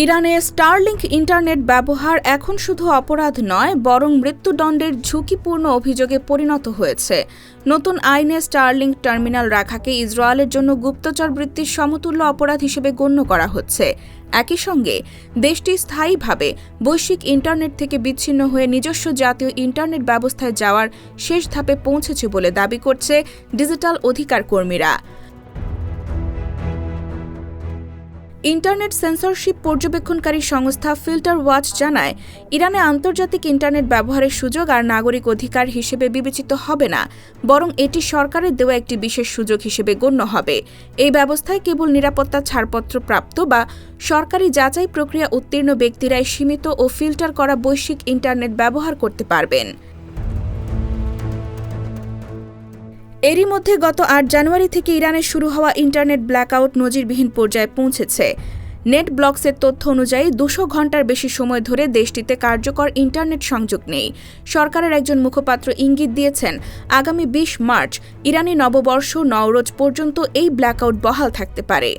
ইরানে Starlink internet ব্যবহার এখন শুধু অপরাধ নয়, বরং মৃত্যুদণ্ডের ঝুঁকিপূর্ণ অভিযোগে পরিণত হয়েছে। নতুন আইনে স্টারলিংক টার্মিনাল রাখাকে ইসরায়েলের জন্য গুপ্তচর বৃত্তির সমতুল্য অপরাধ হিসেবে গণ্য করা হচ্ছে। একই সঙ্গে, দেশটি স্থায়ীভাবে বৈশ্বিক ইন্টারনেট থেকে বিচ্ছিন্ন হয়ে নিজস্ব জাতীয় ইন্টারনেট ব্যবস্থায় যাওয়ার শেষ ধাপে পৌঁছেছে বলে দাবি করছে ডিজিটাল অধিকার কর্মীরা ইন্টারনেট সেন্সরশিপ পর্যবেক্ষণকারী সংস্থা ফিল্টার ওয়াচ জানায়, ইরানে আন্তর্জাতিক ইন্টারনেট ব্যবহারের সুযোগ আর নাগরিক অধিকার হিসেবে বিবেচিত হবে না, বরং এটি সরকারের দেওয়া একটি বিশেষ সুযোগ হিসেবে গণ্য হবে। এই ব্যবস্থায় কেবল নিরাপত্তা ছাড়পত্র প্রাপ্ত বা সরকারি যাচাই প্রক্রিয়া উত্তীর্ণ ব্যক্তিরাই সীমিত ও ফিল্টার করা বৈশ্বিক ইন্টারনেট ব্যবহার করতে পারবেন। এরই মধ্যে গত আট জানুয়ারি থেকে ইরানে শুরু হওয়া ইন্টারনেট ব্ল্যাকআউট নজিরবিহীন পর্যায়ে পৌঁছেছে। নেট ব্লকসের তথ্য অনুযায়ী দুশো ঘণ্টার বেশি সময় ধরে দেশটিতে কার্যকর ইন্টারনেট সংযোগ নেই। সরকারের একজন মুখপাত্র ইঙ্গিত দিয়েছেন, আগামী বিশ মার্চ ইরানি নববর্ষ নওরোজ পর্যন্ত এই ব্ল্যাকআউট বহাল থাকতে পারে।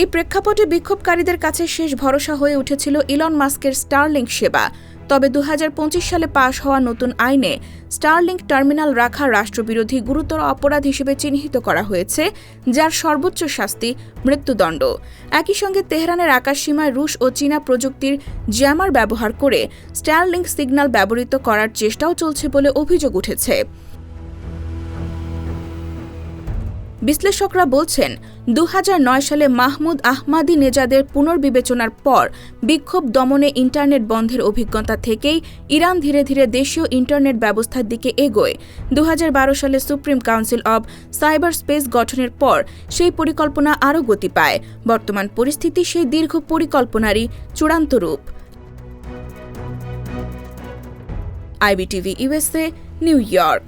এই প্রেক্ষাপটে বিক্ষোভকারীদের কাছে শেষ ভরসা হয়ে উঠেছিল ইলন মাস্কের স্টারলিংক সেবা। তবে দু হাজার পঁচিশ সালে পাশ হওয়া নতুন আইনে স্টারলিংক টার্মিনাল রাখা রাষ্ট্রবিরোধী গুরুতর অপরাধ হিসেবে চিহ্নিত করা হয়েছে, যার সর্বোচ্চ শাস্তি মৃত্যুদণ্ড। একই সঙ্গে তেহরানের আকাশসীমায় রুশ ও চীনা প্রযুক্তির জ্যামার ব্যবহার করে স্টারলিংক সিগন্যাল ব্যবহৃত করার চেষ্টাও চলছে বলে অভিযোগ উঠেছে। বিশ্লেষকরা বলছেন দু হাজার নয় সালে মাহমুদ আহমাদি নেজাদের পুনর্বিবেচনার পর বিক্ষোভ দমনে ইন্টারনেট বন্ধের অভিজ্ঞতা থেকেই ইরান ধীরে ধীরে দেশীয় ইন্টারনেট ব্যবস্থার দিকে এগোয়। দু হাজার বারো সালে supreme council of cyber space গঠনের পর সেই পরিকল্পনা আরও গতি পায়। বর্তমান পরিস্থিতি সেই দীর্ঘ পরিকল্পনারই চূড়ান্ত রূপ। IBTV USA New York.